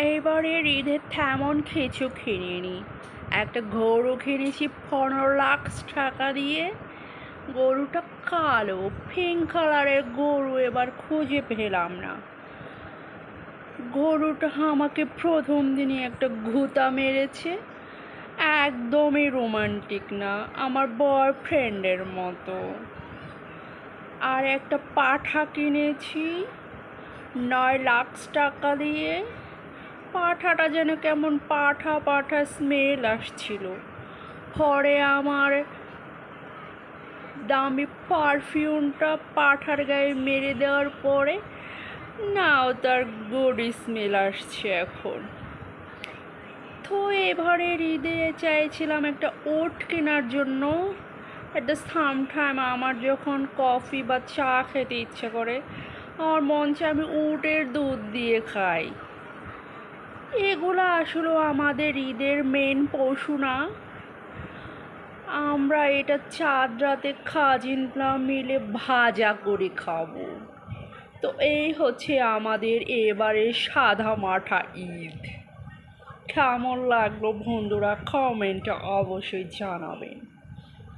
এইবারের ঈদে তেমন কিছু কিনিনি একটা গরু কিনেছি পনেরো লাখ টাকা দিয়ে। গরুটা কালো পিঙ্ক কালারের গরু এবার খুঁজে পেলাম না। গরুটা আমাকে প্রথম দিনই একটা ঘুতা মেরেছে। একদমই রোমান্টিক না, আমার বয়ফ্রেন্ডের মতো। আর একটা পাঠা কিনেছি, নয় লাখ টাকা দিয়ে। পাঠাটা যেন কেমন পাঠা পাঠা স্মেল আসছিল। পরে আমার দামি পারফিউমটা পাঠার গায়ে মেরে দেওয়ার পরে নাও তার গুড স্মেল আসছে এখন। তো এবারের ঈদে চাইছিলাম একটা ওট কেনার জন্য। একটা সাম টাইম আমার যখন কফি বা চা খেতে ইচ্ছে করে, আমার মন চায় আমি উটের দুধ দিয়ে খাই। এগুলো আসলে আমাদের ঈদের মেন পশু না। আমরা এটা চাঁদ রাতে খাজিনরা মিলে ভাজা করে খাব। তো এই হচ্ছে আমাদের এবারে সাদা মাঠা ঈদ। কেমন লাগল বন্ধুরা কমেন্টে অবশ্যই জানাবেন।